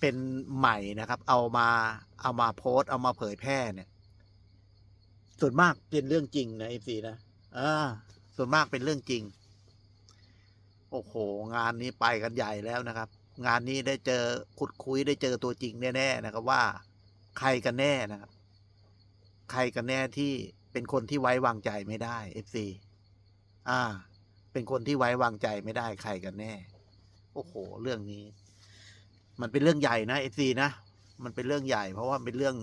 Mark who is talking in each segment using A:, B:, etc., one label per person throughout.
A: เป็นใหม่นะครับ เอามาเอามาโพสต์เอามาเผยแพร่เนี่ย ส่วนมากเป็นเรื่องจริงนะเอฟซีนะอ่าส่วนมากเป็นเรื่องจริง โอ้โห งานนี้ไปกันใหญ่แล้วนะครับ งานนี้ได้เจอขุดคุยได้เจอตัวจริงแน่ๆนะครับว่า ใครกันแน่นะครับ ใครกันแน่ที่เป็นคนที่ไว้วางใจไม่ได้เอฟซีอ่า เป็นคนที่ไว้วางใจไม่ได้ใครกันแน่ โอ้โห เรื่องนี้ มันเป็นเรื่องใหญ่นะเอซีนะ มันเป็นเรื่องใหญ่ เพราะว่าเป็นเรื่อง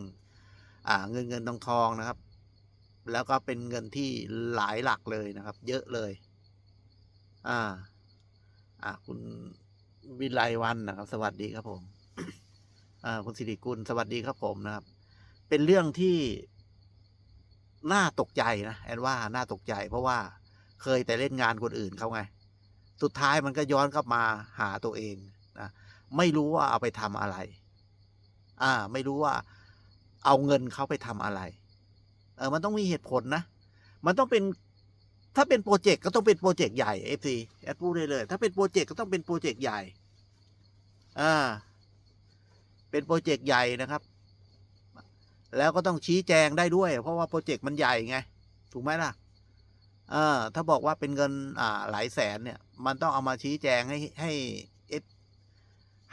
A: อ่า เงินเงินทองทองนะครับ แล้วก็เป็นเงินที่หลายหลักเลยนะครับ เยอะเลย อ่า อ่า คุณวิไลวันนะครับ สวัสดีครับผม อ่า คุณสิริกุล สวัสดีครับผมนะครับ เป็นเรื่องที่น่าตกใจนะแอนว่าน่าตกใจ เพราะว่าเคยแต่เล่นงานคนอื่นเขาไง สุดท้ายมันก็ย้อนกลับมาหาตัวเอง ไม่รู้ว่าเอาไปทำอะไร อ่า ไม่รู้ว่าเอาเงินเขาไปทำอะไร เออ มันต้องมีเหตุผลนะ มันต้องเป็นถ้าเป็นโปรเจกต์ก็ต้องเป็นโปรเจกต์ใหญ่เอฟซีแอดพูดได้เลย ถ้าเป็นโปรเจกต์ก็ต้องเป็นโปรเจกต์ใหญ่ อ่า เป็นโปรเจกต์ใหญ่นะครับ แล้วก็ต้องชี้แจงได้ด้วย เพราะว่าโปรเจกต์มันใหญ่ไง ถูกไหมล่ะ เออ ถ้าบอกว่าเป็นเงินอ่าหลายแสนเนี่ย มันต้องเอามาชี้แจงให้ให้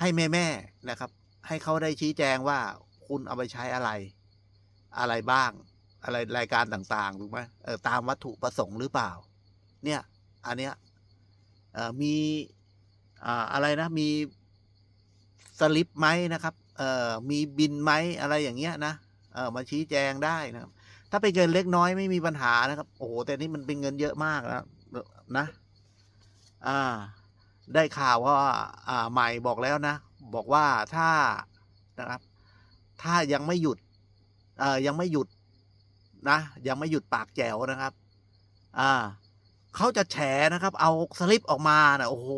A: ให้แม่แม่นะครับ ให้เขาได้ชี้แจงว่าคุณเอาไปใช้อะไร อะไรบ้าง อะไรรายการต่างๆถูกไหมเออตามวัตถุประสงค์หรือเปล่า เนี่ย อันเนี้ยเออมีอ่าอะไรนะมีสลิปไหมนะครับเออมีบินไหมอะไรอย่างเงี้ยนะเออมาชี้แจงได้นะครับถ้าเป็นเงินเล็กน้อยไม่มีปัญหานะครับ โอ้โห แต่นี่มันเป็นเงินเยอะมากนะนะ อ่า ได้ข่าวว่าใหม่บอกแล้วนะ บอกว่าถ้านะครับ ถ้ายังไม่หยุดยังไม่หยุดนะ ยังไม่หยุดปากแจ๋วนะครับ อ่าเขาจะแฉนะครับ เอาสลิปออกมานะโอ้โห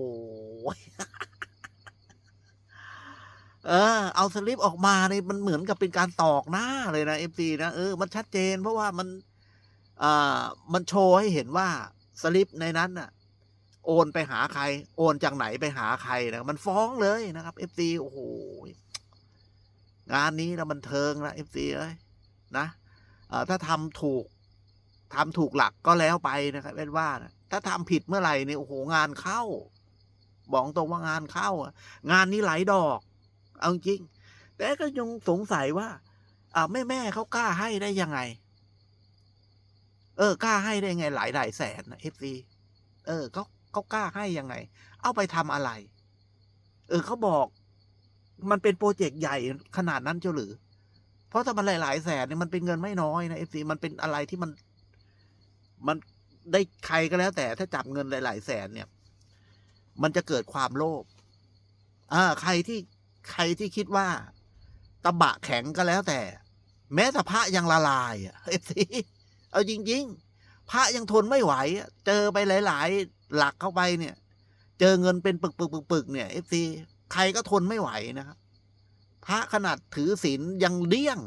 A: เออ เอาสลิปออกมาเนี่ยมันเหมือนกับเป็นการตอกหน้าเลยนะเอฟซีนะเออมันชัดเจนเพราะว่ามันอ่ามันโชว์ให้เห็นว่าสลิปในนั้นน่ะ โอนไปหาใคร โอนจากไหนไปหาใครนะมันฟ้องเลยนะครับเอฟซีโอ้โหงานนี้นะมันเทิงนะเอฟซีเอ้ยนะถ้าทำถูกทำถูกหลักก็แล้วไปนะครับเป็นว่านะถ้าทำผิดเมื่อไหร่เนี่ยโอ้โหงานเข้า บอกตรงว่างานเข้าอะงานนี้ไหลดอก เอาจริง แต่ก็ยังสงสัยว่าอ่าแม่แม่เขากล้าให้ได้ยังไง เออกล้าให้ได้ไงหลายหลายแสนนะเอฟซีเออเขา เขากล้าให้ยังไง เอาไปทำอะไร เออเขาบอก มันเป็นโปรเจกต์ใหญ่ขนาดนั้นเจ้าหรือ เพราะถ้ามันหลาย ๆ แสนเนี่ยมันเป็นเงินไม่น้อยนะเอฟซีมันเป็นอะไรที่มัน มันได้ใครก็แล้วแต่ถ้าจับเงินหลาย ๆ แสนเนี่ย มันจะเกิดความโลภอ่าใครที่ใครที่คิดว่าตะบะแข็งก็แล้วแต่ แม้แต่พระยังละลายอะเอฟซีเอาจริง ๆ พระยังทนไม่ไหว เจอไปหลาย ๆ หลักเข้าไปเนี่ย เจอเงินเป็นปึกปึกปึกปึกเนี่ยเอฟซีใครก็ทนไม่ไหวนะครับพระขนาดถือศีลยังเลี่ยง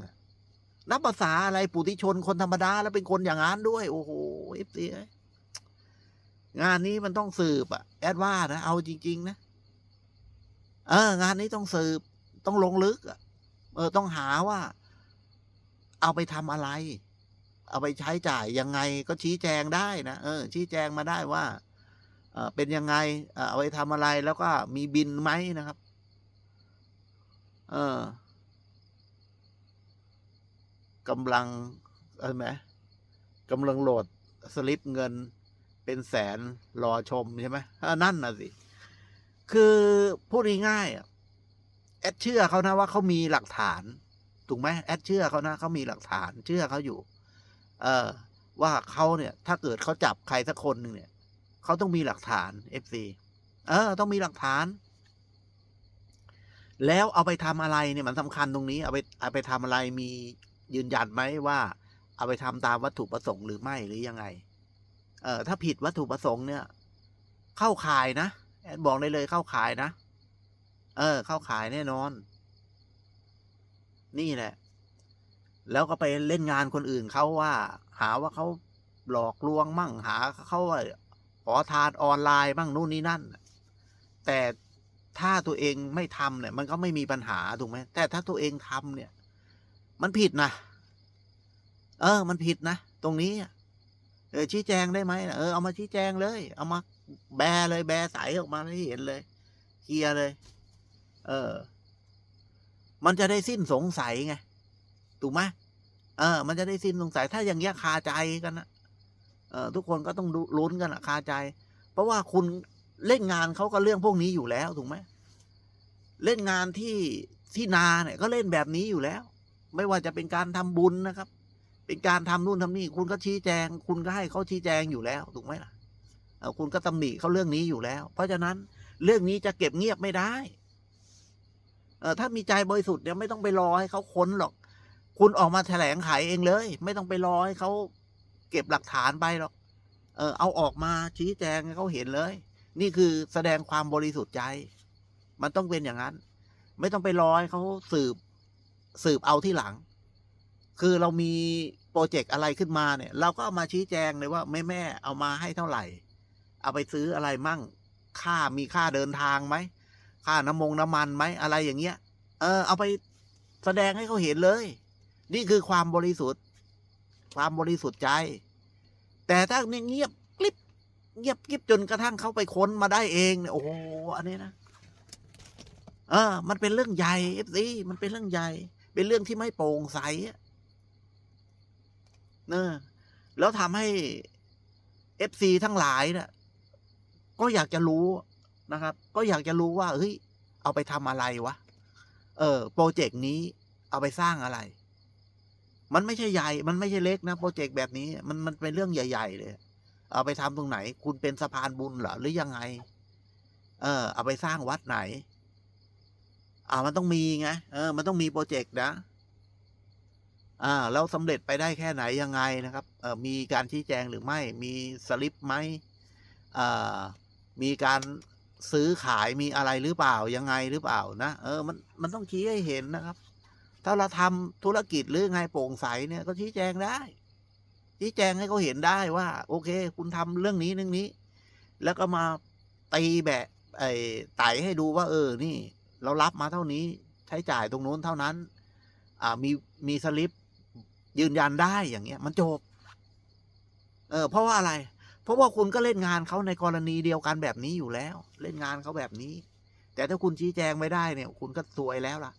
A: นับภาษาอะไรปุถุชนคนธรรมดาแล้วเป็นคนอย่างนั้นด้วย โอ้โหเอฟซีงานนี้มันต้องสืบอะแอดว่านะเอาจริง ๆ นะเออ งานนี้ต้องสืบ ต้องลงลึกอะเออ ต้องหาว่า เอาไปทำอะไร เอาไปใช้จ่ายยังไงก็ชี้แจงได้นะเออ ชี้แจงมาได้ว่า เออเป็นยังไงเอ่อเอาไปทำอะไรแล้วก็มีบินไหมนะครับ เออกำลังเออไหมกำลังโหลดสลิปเงินเป็นแสนรอชมใช่ไหมอ่านั่นน่ะสิ คือพูดง่ายๆแอดเชื่อเขานะว่าเขามีหลักฐาน ถูกไหมแอดเชื่อเขานะเขามีหลักฐาน เชื่อเขาอยู่ เออว่าเขาเนี่ย ถ้าเกิดเขาจับใครสักคนหนึ่งเนี่ย เขาต้องมีหลักฐานเอฟซีเออ ต้องมีหลักฐาน แล้วเอาไปทำอะไรเนี่ยมันสำคัญตรงนี้ เอาไปเอาไปทำอะไรมียืนยันไหมว่า เอาไปทำตามวัตถุประสงค์หรือไม่หรือยังไง เออถ้าผิดวัตถุประสงค์เนี่ย เข้าข่ายนะแอดบอกได้เลยเข้าข่ายนะ เออ เข้าข่ายแน่นอน นี่แหละ แล้วก็ไปเล่นงานคนอื่นเขาว่า หาว่าเขาหลอกลวงมั่งหาเขาว่า ขอทานออนไลน์บ้างนู่นนี่นั่น แต่ถ้าตัวเองไม่ทำเนี่ย มันก็ไม่มีปัญหาถูกไหมแต่ถ้าตัวเองทำเนี่ย มันผิดนะเออ มันผิดนะตรงนี้เออชี้แจงได้ไหมเออเอามาชี้แจงเลย เอามาแบเลยแบใสออกมาให้เห็นเลยเคลียเลย เออ มันจะได้สิ้นสงสัยไงถูกไหมเออ มันจะได้สิ้นสงสัยถ้าอย่างเงี้ยคาใจกันนะ ทุกคนก็ต้องลุ้นกันอะคาใจ เพราะว่าคุณเล่นงานเขาก็เรื่องพวกนี้อยู่แล้วถูกไหมเล่นงานที่ที่นาเนี่ยก็เล่นแบบนี้อยู่แล้ว ไม่ว่าจะเป็นการทำบุญนะครับ เป็นการทำนู่นทำนี่คุณก็ชี้แจง คุณก็ให้เขาชี้แจงอยู่แล้วถูกไหมล่ะคุณก็ตำหนิเขาเรื่องนี้อยู่แล้ว เพราะฉะนั้นเรื่องนี้จะเก็บเงียบไม่ได้เออถ้ามีใจบริสุทธิ์เนี่ยไม่ต้องไปรอให้เขาค้นหรอก คุณออกมาแถลงไขเองเลย ไม่ต้องไปรอให้เขา ก็บหลักฐานไปหรอก เออ เอาออกมาชี้แจงให้เขาเห็นเลย นี่คือแสดงความบริสุทธิ์ใจ มันต้องเป็นอย่างนั้น ไม่ต้องไปรอให้เขาสืบ สืบเอาที่หลัง คือเรามีโปรเจกต์อะไรขึ้นมาเนี่ย เราก็เอามาชี้แจงเลยว่าแม่แม่เอามาให้เท่าไหร่ เอาไปซื้ออะไรมั่ง ค่ามีค่าเดินทางไหม ค่าน้ำมงน้ำมันไหม อะไรอย่างเงี้ย เออ เอาไปแสดงให้เขาเห็นเลย นี่คือความบริสุทธิ์ ความบริสุทธิ์ใจ แต่ถ้าเนี่ยเงียบกลิบเงียบกลิบจนกระทั่งเขาไปค้นมาได้เองเนี่ยโอ้โหอันนี้นะเออ มันเป็นเรื่องใหญ่เอฟซีมันเป็นเรื่องใหญ่ เป็นเรื่องที่ไม่โปร่งใสเนอะแล้วทำให้เอฟซีทั้งหลายเนะ่ะก็อยากจะรู้นะครับ ก็อยากจะรู้ว่าเฮ้ยเอาไปทำอะไรวะ เออ โปรเจกต์นี้เอาไปสร้างอะไร มันไม่ใช่ใหญ่ มันไม่ใช่เล็กนะโปรเจกต์แบบนี้ มันมันเป็นเรื่องใหญ่ ๆ เลย เอาไปทำตรงไหน คุณเป็นสะพานบุญเหรอหรือยังไง เออ เอาไปสร้างวัดไหน อ่ามันต้องมีไงเออ มันต้องมีโปรเจกต์นะอ่าแล้วสำเร็จไปได้แค่ไหนยังไงนะครับเออมีการชี้แจงหรือไม่ มีสลิปไหมอ่ามีการซื้อขายมีอะไรหรือเปล่ายังไงหรือเปล่านะเออ มันมันต้องชี้ให้เห็นนะครับ ถ้าเราทำธุรกิจหรือไงโปร่งใสเนี่ยก็ชี้แจงได้ ชี้แจงให้เขาเห็นได้ว่า โอเค คุณทำเรื่องนี้เรื่องนี้ แล้วก็มาตีแบะไอ้ไต่ให้ดูว่า เออ นี่ เรารับมาเท่านี้ใช้จ่ายตรงนู้นเท่านั้น อ่ามีมีสลิปยืนยันได้อย่างเงี้ย มันจบ เออ เพราะว่าอะไร เพราะว่าคุณก็เล่นงานเขาในกรณีเดียวกันแบบนี้อยู่แล้ว เล่นงานเขาแบบนี้ แต่ถ้าคุณชี้แจงไม่ได้เนี่ย คุณก็ซวยแล้วล่ะ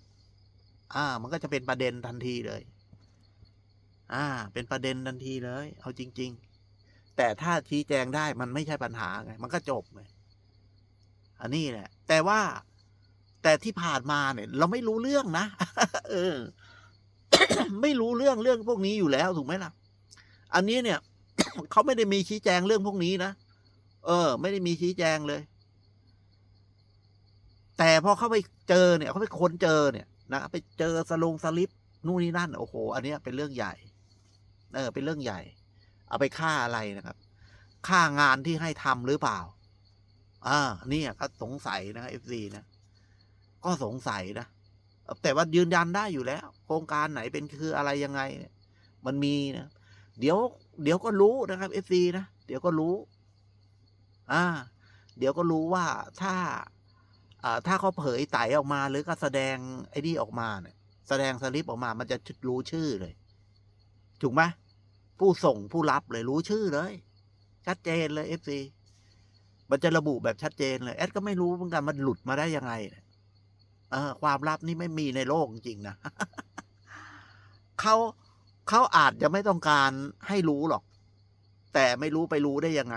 A: อ่า มันก็จะเป็นประเด็นทันทีเลย อ่า เป็นประเด็นทันทีเลย เอาจริง ๆ แต่ถ้าชี้แจงได้มันไม่ใช่ปัญหาไง มันก็จบไงอันนี้แหละ แต่ว่าแต่ที่ผ่านมาเนี่ย เราไม่รู้เรื่องนะ เออ ไม่รู้เรื่องเรื่องพวกนี้อยู่แล้วถูกไหมล่ะ อันนี้เนี่ยเขาไม่ได้มีชี้แจงเรื่องพวกนี้นะ เออ ไม่ได้มีชี้แจงเลย แต่พอเขาไปเจอเนี่ยเขาไปค้นเจอเนี่ย นะไปเจอสลงสลิปนู่นนี่นั่น โอ้โห อันนี้เป็นเรื่องใหญ่ เออ เป็นเรื่องใหญ่ เอาไปค่าอะไรนะครับ ค่างานที่ให้ทำหรือเปล่า อ่าเนี่ยก็สงสัยนะเอฟซีนะ ก็สงสัยนะ แต่ว่ายืนยันได้อยู่แล้ว โครงการไหนเป็นคืออะไรยังไง มันมีนะ เดี๋ยว เดี๋ยวก็รู้นะครับเอฟซีนะ เดี๋ยวก็รู้ อ่า เดี๋ยวก็รู้ว่าถ้า ถ้าเขาเผยไตออกมาหรือก็แสดงไอ้นี่ออกมาเนี่ย แสดงสลิปออกมามันจะรู้ชื่อเลย ถูกไหมผู้ส่งผู้รับเลยรู้ชื่อเลย ชัดเจนเลยเอฟซีมันจะระบุแบบชัดเจนเลยแอดก็ไม่รู้เหมือนกันมันหลุดมาได้ยังไงเออ ความลับนี่ไม่มีในโลกจริงนะเขาเขาอาจจะไม่ต้องการให้รู้หรอก แต่ไม่รู้ไปรู้ได้ยังไง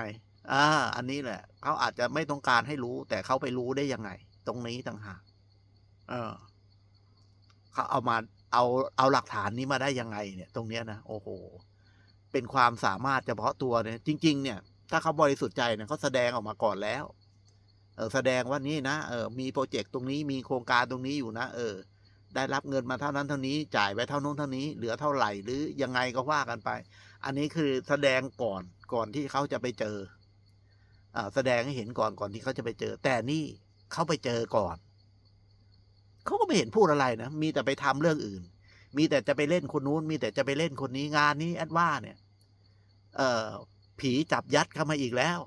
A: อ่าอันนี้แหละเขาอาจจะไม่ต้องการให้รู้ แต่เขาไปรู้ได้ยังไง ตรงนี้ต่างหากเออเขาเอามาเอาเอาหลักฐานนี้มาได้ยังไง เนี่ย ตรงเนี้ยนะโอ้โห เป็นความสามารถเฉพาะตัวเนี่ย จริง ๆ เนี่ย ถ้าเขาบริสุทธิ์ใจเนี่ยเขาแสดงออกมาก่อนแล้วเออแสดงว่านี่นะเออมีโปรเจกต์ตรงนี้มีโครงการตรงนี้อยู่นะเออ ได้รับเงินมาเท่านั้นเท่านี้ จ่ายไปเท่านู้นเท่านี้ เหลือเท่าไหร่หรือยังไงก็ว่ากันไป อันนี้คือแสดงก่อนก่อนที่เขาจะไปเจออ่าแสดงให้เห็นก่อนก่อนที่เขาจะไปเจอ แต่นี่ เขาไปเจอก่อน เขาก็ไม่เห็นพูดอะไรนะ มีแต่ไปทำเรื่องอื่น มีแต่จะไปเล่นคนนู้น มีแต่จะไปเล่นคนนี้งานนี้แอดว่าเนี่ย เออผีจับยัดเข้ามาอีกแล้ว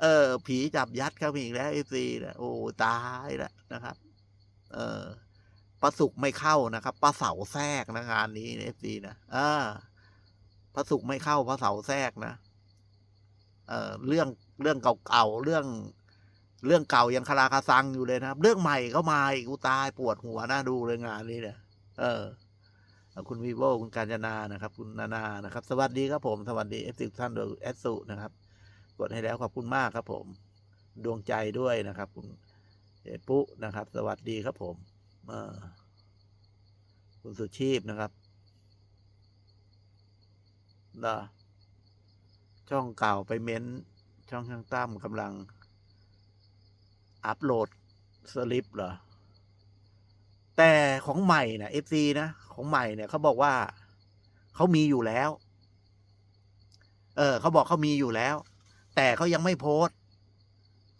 A: เออ ผีจับยัดเข้าไปอีกแล้วเอฟซีนะโอ้ตายแล้วนะครับ เออประสุกไม่เข้านะครับปลาเสาแทรกนะงานนี้เอฟซีนะอ่าพระสุกไม่เข้าพระเสาแทรกนะ เออเรื่อง เรื่องเก่าๆเรื่อง เรื่องเก่ายังคาราคาซังอยู่เลยนะครับ เรื่องใหม่ก็มาอีกกูตายปวดหัวหน้าดูเลยงานนี้เนี่ย เออคุณวีโวคุณการจนานะครับ คุณนานานะครับ สวัสดีครับผม สวัสดีเอฟซีท่านโดยแอดสุนะครับ กดให้แล้วขอบคุณมากครับผม ดวงใจด้วยนะครับ คุณเอปุนะครับ สวัสดีครับผมเออคุณสุชีพนะครับนะช่องเก่าไปเม้น ช่องช่างตั้มกำลัง อัปโหลดสลิปเหรอ แต่ของใหม่นะเอฟซีนะ ของใหม่เนี่ยเขาบอกว่าเขามีอยู่แล้ว เออเขาบอกเขามีอยู่แล้ว แต่เขายังไม่โพส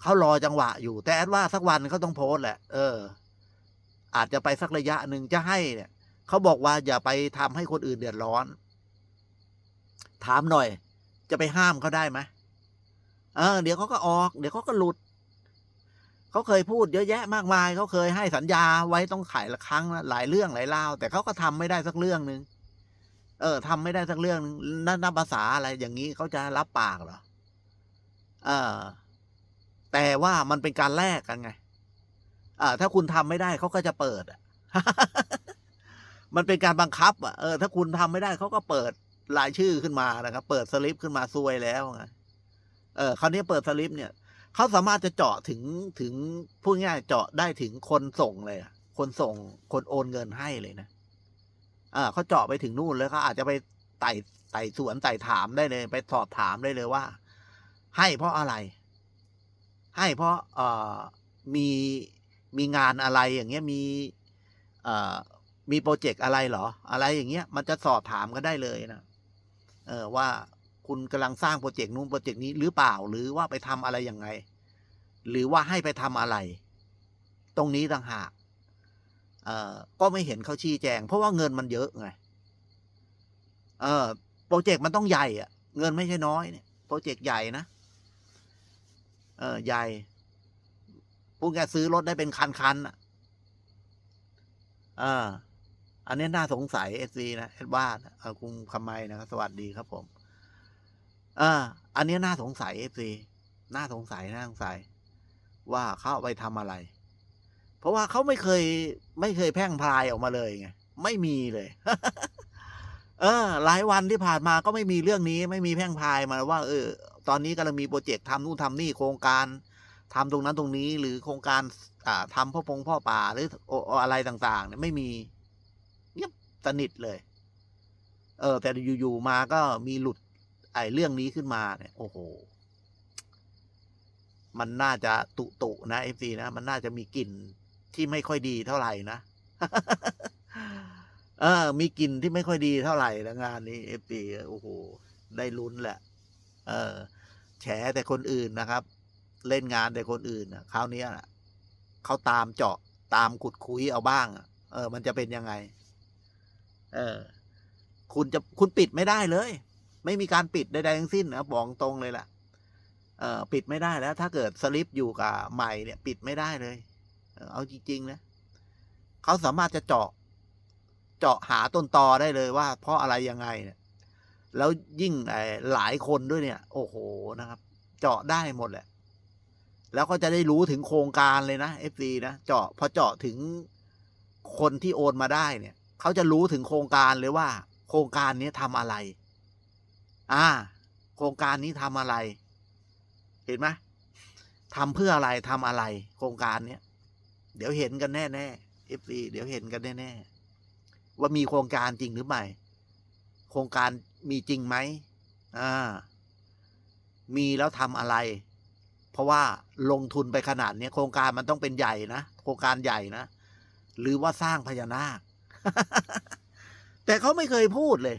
A: เขารอจังหวะอยู่ แต่แอดว่าสักวันเขาต้องโพสแหละ เออ อาจจะไปสักระยะหนึ่งจะให้เนี่ยเขาบอกว่าอย่าไปทำให้คนอื่นเดือดร้อน ถามหน่อย จะไปห้ามเขาได้ไหม เออเดี๋ยวเขาก็ออก เดี๋ยวเขาก็หลุด เขาเคยพูดเยอะแยะมากมาย เขาเคยให้สัญญาไว้ต้องขายละครั้งหลายเรื่องหลายราว แต่เขาก็ทำไม่ได้สักเรื่องหนึ่งเออทำไม่ได้สักเรื่องนึงนั่นนับภาษาอะไรอย่างนี้เขาจะรับปากเหรอเออแต่ว่ามันเป็นการแลกกันไงอ่าถ้าคุณทำไม่ได้เขาก็จะเปิดอะมันเป็นการบังคับ อะเออถ้าคุณทำไม่ได้เขาก็เปิดรายชื่อขึ้นมานะครับ เปิดสลิปขึ้นมาซวยแล้วไง เออคราวนี้เปิดสลิปเนี่ยเขาสามารถจะเจาะถึงถึงพูดง่ายเจาะได้ถึงคนส่งเลยคนส่งคนโอนเงินให้เลยนะอ่าเขาเจาะไปถึงนู่นเลยเขาอาจจะไปไต่ไต่สวนไต่ถามได้เลย ไปสอบถามได้เลยว่า ให้เพราะอะไร ให้เพราะเอ่อมีมีงานอะไรอย่างเงี้ยมีเอ่อมีโปรเจกต์อะไรเหรอ อะไรอย่างเงี้ย มันจะสอบถามก็ได้เลยนะเออว่า คุณกำลังสร้างโปรเจกต์นู้นโปรเจกต์นี้หรือเปล่า หรือว่าไปทำอะไรยังไง หรือว่าให้ไปทำอะไร ตรงนี้ต่างหากเอ่อก็ไม่เห็นเขาชี้แจง เพราะว่าเงินมันเยอะไงเออโปรเจกต์มันต้องใหญ่อะเงินไม่ใช่น้อยเนี่ยโปรเจกต์ใหญ่นะเออใหญ่พูดง่ายๆซื้อรถได้เป็นคันๆอะเอออันนี้น่าสงสัยเอซีนะเอ็ดวานะเออคุณคำไมนะครับสวัสดีครับผม อ่าอันนี้น่าสงสัยเอฟซีน่าสงสัยน่าสงสัย ว่าเขาไปทำอะไร เพราะว่าเขาไม่เคย ไม่เคยแพ่งพรายออกมาเลยไงไม่มีเลย เออ หลายวันที่ผ่านมาก็ไม่มีเรื่องนี้ ไม่มีแพ่งพายมาว่า เออ ตอนนี้กำลังมีโปรเจกต์ทำนู่นทำนี่โครงการทำตรงนั้นตรงนี้ หรือโครงการ อ่าทำพ่อพงพ่อป่าหรือออะไรต่างๆเนี่ยไม่มีเงียบสนิทเลย เออ แต่อยู่ๆมาก็มีหลุด ไอ้เรื่องนี้ขึ้นมาเนี่ยโอ้โห มันน่าจะตุตุนะเอฟซีนะ มันน่าจะมีกลิ่นที่ไม่ค่อยดีเท่าไหร่นะเออ มีกลิ่นที่ไม่ค่อยดีเท่าไหร่นะงานนี้เอฟซีโอ้โห ได้ลุ้นแหละ เออ แฉแต่คนอื่นนะครับ เล่นงานแต่คนอื่นนะคราวนี้นะเขาตามเจาะตามขุดคุยเอาบ้าง เออ มันจะเป็นยังไง เออ คุณจะคุณปิดไม่ได้เลย ไม่มีการปิดใดๆทั้งสิ้นนะบอกตรงเลยแหละเอ่อปิดไม่ได้แล้ว ถ้าเกิดสลิปอยู่กับใหม่เนี่ย ปิดไม่ได้เลยเออเอาจริงๆนะเขาสามารถจะเจาะ เจาะหาต้นตอได้เลยว่า เพราะอะไรยังไงเนี่ย แล้วยิ่งหลายคนด้วยเนี่ย โอ้โหนะครับ เจาะได้หมดแหละ แล้วก็จะได้รู้ถึงโครงการเลยนะ FC นะ เจาะพอเจาะถึงคนที่โอนมาได้เนี่ย เขาจะรู้ถึงโครงการเลยว่า โครงการนี้ทำอะไร อ่า โครงการนี้ทำอะไร เห็นไหมทำเพื่ออะไรทำอะไร โครงการเนี้ยเดี๋ยวเห็นกันแน่แน่เอฟซีเดี๋ยวเห็นกันแน่แน่ว่ามีโครงการจริงหรือไม่โครงการมีจริงไหมอ่า มีแล้วทำอะไร เพราะว่าลงทุนไปขนาดนี้โครงการมันต้องเป็นใหญ่นะโครงการใหญ่นะหรือว่าสร้างพญานาค แต่เขาไม่เคยพูดเลย